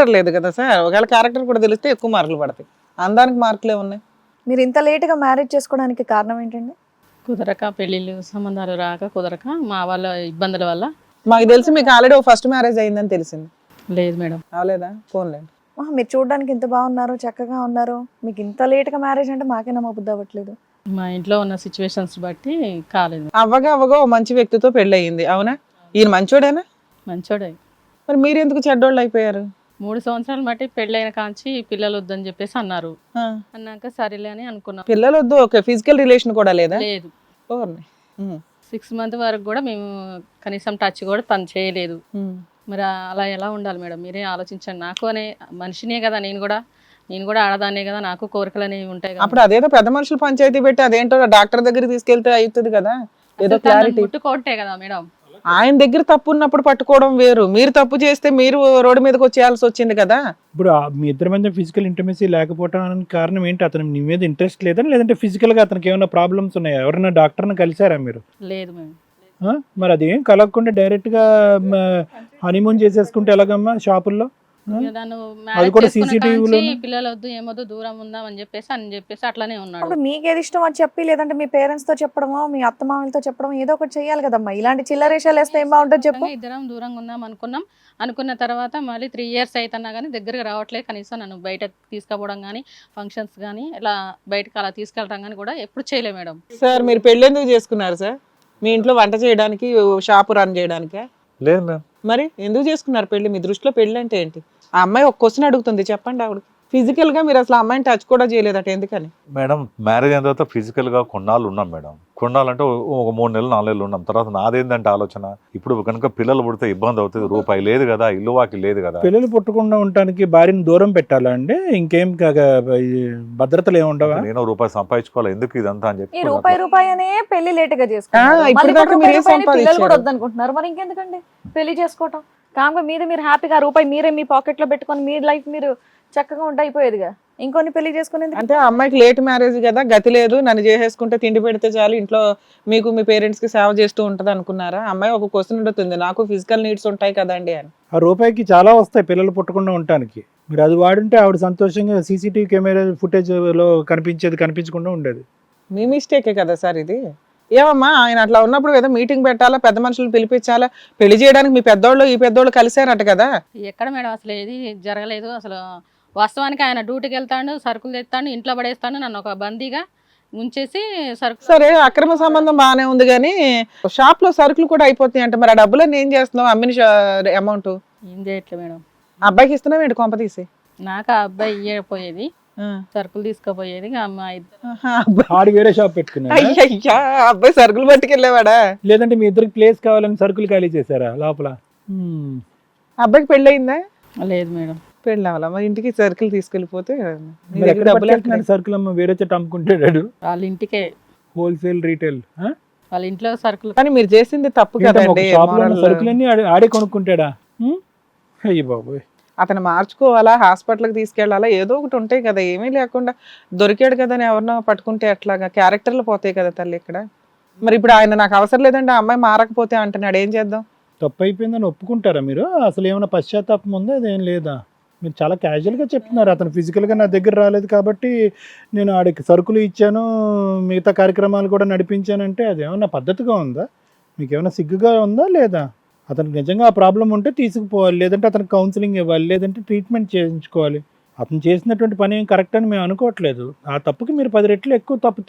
Character లేదు కదా sir. ఒకవేళ క్యారెక్టర్ కూడా తెలిస్తే ఎక్కువ మార్కులు పడతాయి. అందానికి మార్కులే ఉన్నాయి. మీరు ఇంత లేట్గా మ్యారేజ్ చేసుకోవడానికి కారణం ఏంటండి? కుదరక పెళ్ళిళ్ళు సంబంధాలు రాక కుదరక మా వాళ్ళ ఇబ్బందుల వల్ల. మాకు తెలిసి మీకు ఆల్రెడీ ఫస్ట్ మ్యారేజ్ అయిందని తెలిసింది. లేదు మేడం. అవలేదా ఫోన్లేండి ఆహా, మీరు చూడడానికి ఇంత బాగున్నారు చక్కగా ఉన్నారు. మీకు ఇంత లేట్గా మ్యారేజ్ అంటే మాకే నమ్మబుద్ధి అవ్వట్లేదు. మా ఇంట్లో ఉన్న సిచ్యువేషన్స్ బట్టి కాలేదు. అవ్వగా అవ్వగా ఓ మంచి వ్యక్తితో పెళ్ళి అయ్యింది అవునా? ఈయన మంచోడేనా? మంచోడే. మరి మీరు ఎందుకు చెడ్డోళ్ళు అయిపోయారు? మూడు సంవత్సరాలు బట్టి పెళ్ళైన కాంచి పిల్లలు వద్దని చెప్పేసి అన్నారు. అన్నాక సరేలే అని అనుకున్నాం. పిల్లలు వద్దు ఓకే ఫిజికల్ రిలేషన్ కూడా లేదా? లేదు. సిక్స్ మంత్ వరకు కూడా మేము కనీసం టచ్ కూడా తను చేయలేదు. మరి అలా ఎలా ఉండాలి మేడం? మీరే ఆలోచించండి. నాకు అనే మనిషినే కదా నేను కూడా. నేను కూడా ఆడదానే కదా. నాకు కోరికలు అనేవి ఉంటాయి అప్పుడు అదేదో పెద్ద మనుషులు పంచాయతీ పెట్టి అదేంటో డాక్టర్ దగ్గరికి తీసుకెళ్తే అవుతుంది కదా. ఏదో క్లారిటీ ముట్టుకోవట్టే కదా మేడం. ఆయన దగ్గర తప్పు ఉన్నప్పుడు పట్టుకోవడం వేరు. మీరు తప్పు చేస్తే మీరు రోడ్డు మీదకి వచ్చేయాల్సి వచ్చింది కదా. ఇప్పుడు ఆ మీ ఇద్దరి మధ్య ఫిజికల్ ఇంటిమసీ లేకపోవడానికి కారణం ఏంటి? అతను నీ మీద ఇంట్రెస్ట్ లేదని లేదంటే physical గా అతనికి ఏమైనా ప్రాబ్లమ్స్ ఉన్నాయా? ఎవరైనా డాక్టర్ని కలిసారా మీరు? లేదు? మరి అది ఏం కలగకుండా డైరెక్ట్గా హనీమూన్ చేసేసుకుంటే ఎలాగమ్మా? షాపుల్లో అది కూడా? పిల్లలు వద్దు ఏమొద్దు దూరం ఉందాం అని చెప్పేసి అని చెప్పేసి అట్లానే ఉన్నాడు. మీకు ఏది ఇష్టం అని చెప్పి లేదంటే మీ పేరెంట్స్తో చెప్పడమో మీ అత్తమామలతో చెప్పడమో ఏదో ఒకటి చెయ్యాలి కదమ్మా. ఇలాంటి చిల్లరేషాలు వేస్తే ఏం బాగుంటుంది చెప్పు. ఇద్దరం దూరంగా ఉందాం అనుకున్నాం. అనుకున్న తర్వాత మళ్ళీ త్రీ ఇయర్స్ అవుతున్నా కానీ దగ్గరికి రావట్లేదు కనీసం నన్ను బయట తీసుకుపోవడం కానీ ఫంక్షన్స్ కానీ ఇలా బయటకు అలా తీసుకెళ్ళడం కానీ కూడా ఎప్పుడు చేయలే మేడం. సార్ మీరు పెళ్ళి ఎందుకు చేసుకున్నారు సార్? మీ ఇంట్లో వంట చేయడానికి షాపు రన్ చేయడానికా? లేదు మరి ఎందుకు చేసుకున్నారు పెళ్ళి మీ దృష్టిలో పెళ్ళి అంటే ఏంటి? ఆ అమ్మాయి ఒక క్వశ్చన్ అడుగుతుంది చెప్పండి ఆవిడకి ఫిజికల్గా మీరు అసలు అమ్మాయిని టచ్ కూడా చేయలేదట ఎందుకని? మేడం మ్యారేజ్ అయిన తర్వాత physical గా కొన్నాళ్ళు ఉన్నాం మేడం. కొన్నాళ్ళంటే ఒక మూడు నెలలు నాలుగు నెలలు ఉన్నాం. తర్వాత నాదేందంటే ఆలోచన? ఇప్పుడు కనుక పిల్లలు పుడితే ఇబ్బంది అవుతుంది. రూపాయి లేదు కదా ఇల్లు వాకి లేదు కదా. పిల్లలు పుట్టకుండా ఉండటానికి భార్యను దూరం పెట్టాలా అండి? ఇంకేం భద్రతలు ఏమి ఉండవా? నేను రూపాయి సంపాదించుకోవాలి? ఎందుకు ఇదంతా అని చెప్పి రూపాయి రూపాయి అనే పెళ్ళి లేట్గా పిల్లలు కూడా? వద్దనుకుంటున్నారు. మరి ఇంకెందుకండి? పెళ్ళి చేసుకోవటం. కాగా మీద మీరు హ్యాపీగా రూపాయి మీరే మీ పాకెట్లో పెట్టుకొని మీ లైఫ్ మీరు చక్కగా ఉంటే అయిపోయేదిగా. ఇంకొన్ని పెళ్ళి చేసుకునేందుకు అంటే ఆ అమ్మాయికి లేట్ మ్యారేజ్ కదా గతి లేదు నన్ను చేసేసుకుంటే తిండి పెడితే చాలు ఇంట్లో మీకు మీ పేరెంట్స్కి సేవ చేస్తూ ఉంటది అనుకున్నారా? అమ్మాయి ఒక క్వశ్చన్ అడుగుతుంది నాకు ఫిజికల్ నీడ్స్ ఉంటాయి కదండి అని. ఆ రూపాయికి చాలా వస్తాయి పిల్లలు పుట్టకుండా ఉండటానికి. మీరు అది వాడుంటే ఆవిడ సంతోషంగా సీసీటీవీ కెమెరా ఫుటేజ్లో కనిపించేది కనిపించకుండా ఉండేది. మీ మిస్టేకే కదా సార్ ఇది? ఏమమ్మా ఆయన అట్లా ఉన్నప్పుడు ఏదో మీటింగ్ పెట్టాలా పెద్ద మనుషులు పిలిపించాలా? పెళ్ళి చేయడానికి మీ పెద్దోళ్ళు ఈ పెద్దోళ్ళు కలిసారట కదా. ఎక్కడ మేడం అసలు ఏది జరగలేదు. అసలు వాస్తవానికి ఆయన డ్యూటీకి వెళ్తాడు సరుకులు తెస్తాడు ఇంట్లో పడేస్తాడు నన్ను ఒక బందీగా ఉంచేసి సరుకు సరే అక్రమ సంబంధం బాగానే ఉంది కానీ షాప్లో సరుకులు కూడా అయిపోతాయి అంటే. మరి ఆ డబ్బులన్నీ ఏం చేస్తున్నావు? అమ్మిన అమౌంట్? ఏం చేయట్లేదు మేడం. అబ్బాయికి ఇస్తున్నావు ఏంటి కొంప తీసి? నాకు ఆ అబ్బాయి ఇయ్యకపోయేది. సరుకులు తీసుకుపోయేది ఆడు వేరే షాప్ పెట్టుకున్నాడు? అయ్యయ్యా అబ్బాయి సరుకులు పట్టుకెళ్ళేవాడా? లేదంటే మీ ఇద్దరికి ప్లేస్ కావాలని సరుకులు ఖాళీ చేశారా లోపల. అబ్బాయికి పెళ్ళయిందా? లేదు మేడం. పెళ్ళి అవ్వాలా మరి ఇంటికి సరుకులు తీసుకెళ్ళిపోతే సరుకులు అమ్మ వేరే చోట అమ్ముకుంటాడు. వాళ్ళ ఇంటికే. హోల్సేల్ రీటైల్ వాళ్ళ ఇంట్లో సరుకులు. కానీ మీరు చేసింది తప్పు కదండి షాప్లో moral. సరుకులన్నీ ఆడే- కొనుక్కుంటాడా? అయ్య బాబోయ్. అతను మార్చుకోవాలా హాస్పిటల్కి తీసుకెళ్ళాలా ఏదో ఒకటి ఉంటాయి కదా ఏమీ లేకుండా దొరికాడు కదా అని ఎవరినో పట్టుకుంటే అట్లాగా క్యారెక్టర్లు పోతాయి కదా తల్లి ఇక్కడ. మరి ఇప్పుడు ఆయన నాకు అవసరం లేదండి ఆ అమ్మాయి మారకపోతే అంటున్నాడు ఏం చేద్దాం? తప్పు అయిపోయిందని ఒప్పుకుంటారా మీరు? అసలు ఏమైనా పశ్చాత్తాపం ఉందా? అదేం లేదా? మీరు చాలా క్యాజువల్గా చెప్తున్నారు అతను ఫిజికల్గా నా దగ్గర రాలేదు కాబట్టి నేను ఆడికి సరుకులు ఇచ్చాను మిగతా కార్యక్రమాలు కూడా నడిపించానంటే అది ఏమైనా పద్ధతిగా ఉందా? మీకు ఏమైనా సిగ్గుగా ఉందా లేదా? అతనికి నిజంగా ఆ ప్రాబ్లం ఉంటే తీసుకుపోవాలి లేదంటే అతనికి కౌన్సిలింగ్ ఇవ్వాలి లేదంటే ట్రీట్మెంట్ చేయించుకోవాలి. అతను చేసినటువంటి పని ఏం కరెక్ట్ అని మేము అనుకోవట్లేదు. ఆ తప్పుకి మీరు పది రెట్లు ఎక్కువ తప్పు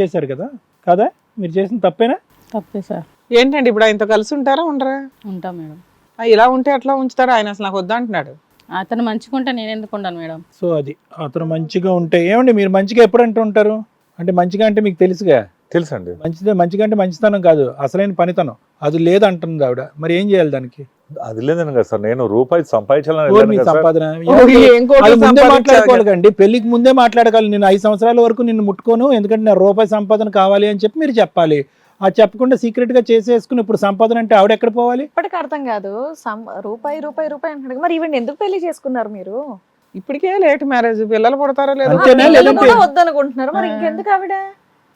చేశారు కదా? కదా? మీరు చేసిన తప్పేనా? తప్పే సార్. ఏంటండి ఇప్పుడు ఆయనతో కలిసి ఉంటారా ఉండరా? ఉంటాం మేడం. ఆ, ఇలా ఉంటే అట్లా ఉంచుతారా? ఆయన అసలు నాకు వద్దంటున్నాడు అతను మంచుకుంటే నేను ఎందుకు ఉండను మేడం? సో అది అతను మంచిగా ఉంటే ఏమండి మీరు మంచిగా ఎప్పుడు అంటూ ఉంటారు? అంటే మంచిగా అంటే మీకు తెలుసుగా? తెలుసండి. మంచిదే మంచిగా అంటే మంచితనం కాదు అసలైన పనితనం. అది లేదు అంటుంది ఆవిడ. మరి ఏం చేయాలి దానికి? అది లేదని కదా సార్ నేను రూపాయి సంపాదించాలని. సంపాదన? ముందే సంపాదించావు మాట్లాడుకోవాలి కండి పెళ్ళికి ముందే మాట్లాడగలను. నేను ఐదు సంవత్సరాల వరకు నిన్ను ముట్టుకోను ఎందుకంటే నా రూపాయి సంపాదన కావాలి అని చెప్పి మీరు చెప్పాలి. అది చెప్పకుండా సీక్రెట్గా చేసేసుకుని ఇప్పుడు సంపాదన అంటే ఆవిడ ఎక్కడ పోవాలి? ఇప్పటికి అర్థం కాదు. సం- రూపాయి రూపాయి రూపాయి అంటున్నాడు. మరి ఈవెన్ ఎందుకు పెళ్ళి చేసుకున్నారు మీరు? ఇప్పటికే లేట్ మ్యారేజ్. పిల్లలు పుడతారో లేదో అంతేనా? లేదంటే- వద్దనుకుంటున్నారు. మరి ఇంకెందుకు ఆవిడ?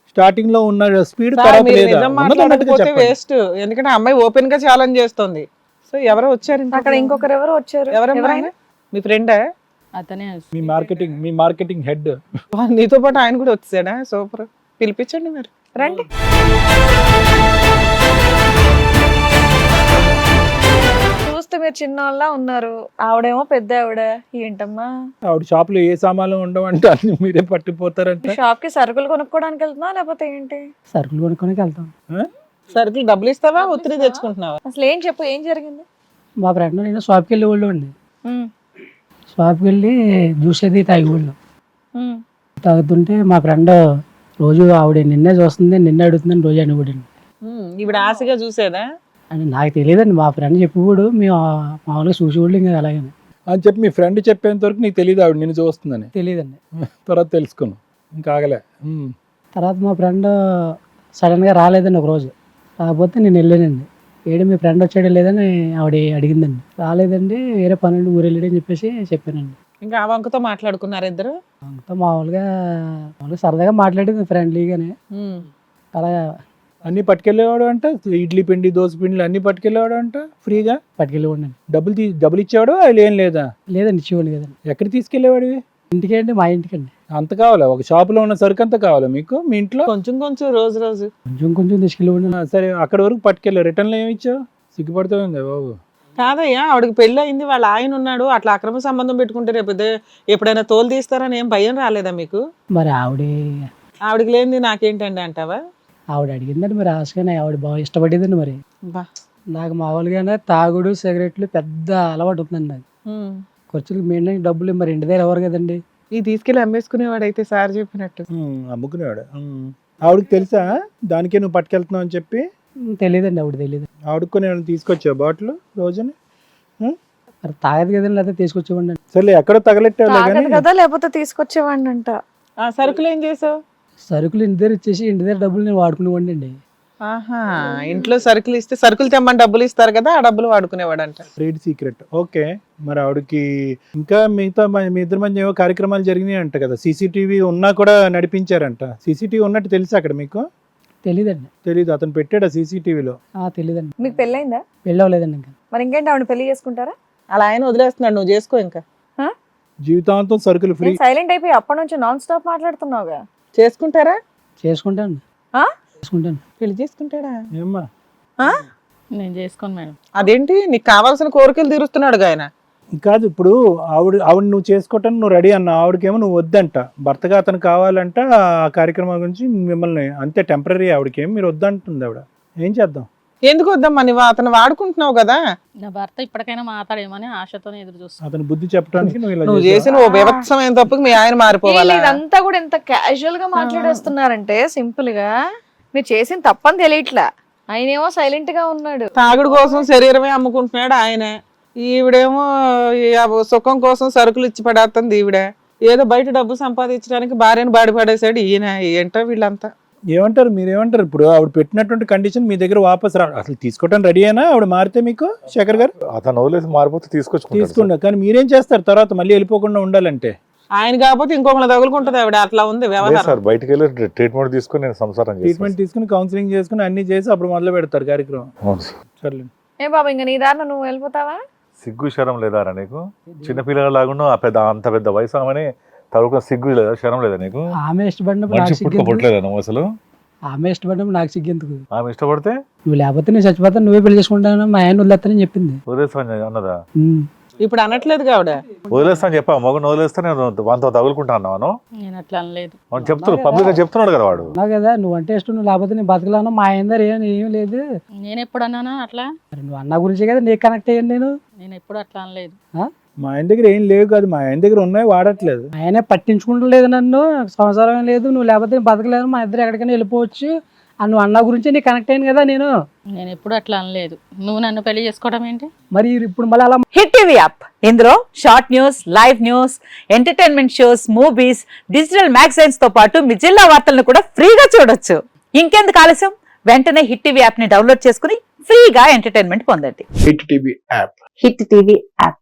స్టార్టింగ్లో ఉన్న స్పీడ్. వేస్ట్ ఎందుకంటే అమ్మాయి ఓపెన్గా ఛాలెంజ్ చేస్తుంది. సో ఎవరో వచ్చారు. అక్కడ ఇంకొకరు ఎవరు వచ్చారు? ఎవరైనా? మీ ఫ్రెండా అతనే మీ మార్కెటింగ్ మీ మార్కెటింగ్ హెడ్ నీతో పాటు ఆయన కూడా వచ్చాడా? సూపర్. పిలిపించండి మరి. రండి. చూస్తే మీరు చిన్నోళ్ళ ఉన్నారు. ఆవిడేమో పెద్ద ఆవిడ. ఏంటమ్మా? ఆవిడ షాప్లో ఏ సామాన్లు ఉండవంటే అన్ని మీరే పట్టిపోతారంట. షాప్కి సరుకులు కొనుక్కోవడానికి వెళ్తున్నా లేకపోతే ఏంటి? సరుకులు కొనుక్కొని వెళ్తాం. సరుకులు డబ్బులు ఇస్తావా ఒత్తిడి తెచ్చుకుంటున్నావా? అసలు ఏం చెప్పు ఏం జరిగింది? మా ఫ్రెండ్ నేను షాప్కి వెళ్ళి వాళ్ళు అండి షాప్కి వెళ్ళి జ్యూస్ అది తాగేవాళ్ళు. తాగుతుంటే మా ఫ్రెండ్ రోజు ఆవిడ నిన్నే చూస్తుంది నిన్నే అడుగుతుందని రోజు అనేవాడండి ఉమ్, ఈవిడ ఆశగా చూసేదా? అని నాకు తెలియదండి మా ఫ్రెండ్ చెప్పేవాడు మేము మామూలుగా చూసేవాళ్ళు ఇంకా అలాగని. అని చెప్పి మీ ఫ్రెండ్ చెప్పేంత వరకు నీకు తెలియదు ఆవిడ నిన్ను చూస్తుందని? తెలియదండి తర్వాత తెలుసుకున్నాం. ఇంకా ఆగలే. తర్వాత మా ఫ్రెండ్ సడన్గా రాలేదండి ఒక రోజు రాకపోతే నేను వెళ్ళానండి. ఏడు మీ ఫ్రెండ్ వచ్చాడో లేదని ఆవిడ అడిగిందండి. రాలేదండి వేరే పనులు ఊరు వెళ్ళాడని చెప్పేసి చెప్పానండి. ఇంకా ఆ వంకతో మాట్లాడుకున్నారు ఇద్దరు? అంతా మామూలుగా మామూలుగా సరదాగా మాట్లాడింది ఫ్రెండ్లీగానే. అలా అన్ని పట్టుకెళ్ళేవాడు అంట ఇడ్లీ పిండి దోశ పిండిలు అన్ని పట్టుకెళ్ళేవాడు అంట ఫ్రీగా? పట్టుకెళ్ళివ్వండి డబ్బులు తీ డబ్బులు ఇచ్చేవాడు అది ఏం లేదా? లేదండి ఇచ్చేవాడిని కదండి ఎక్కడ తీసుకెళ్ళేవాడివి? ఇంటికి అండి మా ఇంటికండి. అంత కావాలా? ఒక షాపులో ఉన్న సరుకు అంతా కావాలా మీకు మీ ఇంట్లో? కొంచెం కొంచెం రోజు రోజు. కొంచెం కొంచెం తీసుకెళ్ళివ్వండి ఆ, సరే అక్కడ వరకు పట్టుకెళ్ళావు రిటర్న్లో ఏమి ఇచ్చావు? సిగ్గుపడుతుంది బాబు? కాదయ్యా ఆవిడకి పెళ్ళి అయింది వాళ్ళ ఆయన ఉన్నాడు అట్లా అక్రమ సంబంధం పెట్టుకుంటే రేపు ఎప్పుడైనా తోలు తీస్తారని ఏం భయం రాలేదా మీకు? మరి ఆవిడ ఆవిడకి లేనిది నాకేంటండి అంటావా? ఆవిడ అడిగిందండి మరి ఆశగానే ఆవిడ బాగా ఇష్టపడేదండి మరి. బా. నాకు మామూలుగానే తాగుడు సిగరెట్లు పెద్ద అలవాటు ఉందండి నాకు. ఖర్చులకు మెయింటైన్ డబ్బులు మరి ఇంటి దగ్గర ఎవరు కదండి? ఈ తీసుకెళ్ళి అమ్మేసుకునేవాడు అయితే సార్ చెప్పినట్టు. అమ్ముకునేవాడు. ఆవిడకి తెలుసా? దానికే నువ్వు పట్టుకెళ్తున్నావు అని చెప్పి? తెలియదండి ఆవిడ తెలియదు ఆవిడకు కొన్ని తీసుకొచ్చావు బాటిల్ రోజుని? మరి తాగదు కదండి లేదా తీసుకొచ్చేవాడిని. సర్లే ఎక్కడో కానీ. కదా లేకపోతే తీసుకొచ్చేవాడిని అంట ఆ సరుకులు ఏం చేసావు? సరుకులు ఇంటి దగ్గర ఇచ్చేసి ఇంటి దగ్గర డబ్బులు నేను వాడుకునేవాడిని అండి. ఆహా ఇంట్లో సరుకులు ఇస్తే సరుకులు తెమ్మని డబ్బులు ఇస్తారు కదా ఆ డబ్బులు వాడుకునేవాడంట. ట్రేడ్ సీక్రెట్ ఓకే మరి ఆవిడకి ఇంకా మిగతా మ- మీ ఇద్దరి మధ్య ఏవో కార్యక్రమాలు జరిగినాయి అంట కదా సీసీటీవీ ఉన్నా కూడా నడిపించారంట. సీసీటీవీ ఉన్నట్టు తెలుసా అక్కడ మీకు? తెలియదండి తెలీదు అతను పెట్టాడు సీసీటీవీలో ఆ తెలియదండి మీకు పెళ్ళైందా? పెళ్ళి అవ్వలేదండి ఇంకా. మరి ఇంకేంటి ఆవిడ పెళ్ళి చేసుకుంటారా? అలా ఆయన వదిలేస్తున్నాడు నువ్వు చేసుకో ఇంకా. జీవితాంతం సరుకులు ఫ్రీ సైలెంట్ అయిపోయి అప్పటి నుంచి నాన్ స్టాప్ మాట్లాడుతున్నావుగా. చేసుకుంటారా? చేసుకుంటాను. ఆ? చేసుకుంటాను. పెళ్ళి చేసుకుంటాడా? ఏమ్మా? నేను చేసుకోను మేడం. అదేంటి? నీకు కావాల్సిన కోరికలు తీరుస్తున్నాడు ఆయన. కాదు ఇప్పుడు ఆవిడ ఆవిడ నువ్వు చేసుకోవటానికి నువ్వు రెడీ అన్న ఆవిడకేమో నువ్వు వద్దంట. భర్తగా అతను కావాలంట ఆ కార్యక్రమం గురించి మిమ్మల్ని అంతే టెంపరీ ఆవిడకేం మీరు వద్దంటుంది ఆవిడ. ఏం చేద్దాం? ఎందుకు వద్దమ్మా? నువ్వు అతను వాడుకుంటున్నావు కదా. నా భర్త ఇప్పటికైనా మాట్లాడేమని ఆశతోనే ఎదురు చూస్తాను అతను బుద్ధి చెప్పడానికి నువ్వు ఇలా నువ్వు చేసావా? చేసిన ఓ వివత్సమైన తప్పుకి మీ ఆయన మారిపోవాలా? ఇదంతా కూడా ఎంత క్యాజువల్గా మాట్లాడేస్తున్నారంటే సింపుల్గా మీరు చేసిన తప్పని తెలియట్లా. ఆయనేమో సైలెంట్గా ఉన్నాడు. తాగుడు కోసం శరీరమే అమ్ముకుంటున్నాడు ఆయన. ఈవిడేమో సుఖం కోసం సరుకులు ఇచ్చి పడేస్తుంది ఈవిడ. ఏదో బయట డబ్బు సంపాదించడానికి భార్యను బాడి పడేసాడు ఈయన ఏంటో వీళ్ళంతా. ఏమంటారు? మీరు ఏమంటారు ఇప్పుడు ఆవిడ పెట్టినటువంటి కండిషన్ మీ దగ్గర వాపస్ రా అసలు తీసుకోవటం రెడీ అయినా ఆవిడ మారితే మీకు శేఖర్ గారు? అతను వదిలేసి మారిపోతే తీసుకొచ్చుకుంటాడు సార్. తీసుకున్నా కానీ మీరేం చేస్తారు? తర్వాత మళ్ళీ వెళ్ళిపోకుండా ఉండాలంటే? ఆయన కాకపోతే ఇంకొకరు తగులుకుంటది ఆవిడ. అట్లా ఉంది వ్యవహారం. సార్ బయటికి వెళ్ళి ట్రీట్మెంట్ తీసుకొని నేను సంసారం ట్రీట్మెంట్ తీసుకుని కౌన్సిలింగ్ చేసుకుని అన్ని చేసి అప్పుడు మొదలు పెడతారు కార్యక్రమం. సార్. సర్లే. ఏ బాబా ఇంకా నీ దారిన నువ్వు వెళ్ళిపోతావా? సిగ్గు శరం లేదారా నీకు? చిన్న పిల్లలాగా ఆ పెద్ద అంత పెద్ద వయసు ఆమెని తరువుకున్న సిగ్గు లేదా శరం లేదా నీకు? ఆమె ఇష్టపడినప్పుడు నాకు మనిషి పుట్టుక సిగ్గెందుకు పుట్టలేదా నువ్వు అసలు? ఆమె ఇష్టపడినప్పుడు నాకు సిగ్గెందుకు ఆమె ఇష్టపడితే? నువ్వు లేకపోతే నేను చచ్చిపోతాను నువ్వే పెళ్ళి చేసుకుంటాను మా ఆయన వదిలేస్తానని చెప్పింది. వదిలేస్తాను అన్నదా? ఉమ్. ఇప్పుడు అనట్లేదు ఆవిడ? వదిలేస్తాను చెప్పా మగను వదిలేస్తే నేను వాంతో తగులుకుంటా అన్నాను నేను అట్లా అనలేదు. వాడు చెప్తున్నాడు పబ్లిక్గా చెప్తున్నాడు కదా వాడు. అన్నావు కదా నువ్వు అంటే ఇష్టం నువ్వు లేకపోతే నేను బతకలేను మా ఆయన దగ్గర ఏం ఏం లేదు. నేను ఎప్పుడు అన్నానా అట్లా? మరి నువ్వు అన్న గురించే కదా నీకు కనెక్ట్ అయ్యాను నేను. నేను ఎప్పుడు అట్లా అనలేదు. మా ఆయన దగ్గర ఏం లేవు కాదు. మా ఆయన దగ్గర ఉన్నాయి వాడట్లేదు. ఆయనే పట్టించుకుంటలేదు నన్ను. సంసారం లేదు నువ్వు లేకపోతే నేను బతకలేను. మా ఇద్దరు ఎక్కడికైనా వెళ్ళిపోవచ్చు. అని నువ్వు అన్న గురించే నీకు కనెక్ట్ అయ్యాను కదా నేను. నేను ఎప్పుడు అట్లా అనలేదు. నువ్వు నన్ను పెళ్ళి చేసుకోవడం ఏంటి? మరి ఇప్పుడు మళ్ళీ అలా హిట్ టీవీ యాప్. ఇందులో short news live news entertainment shows movies digital మ్యాగజైన్స్తో పాటు మీ జిల్లా వార్తలను కూడా ఫ్రీగా చూడొచ్చు. ఇంకెందుకు ఆలస్యం? వెంటనే హిట్ టీవీ యాప్ని డౌన్లోడ్ చేసుకుని ఫ్రీగా ఎంటర్టైన్మెంట్ పొందండి. Hit TV app. Hit TV app.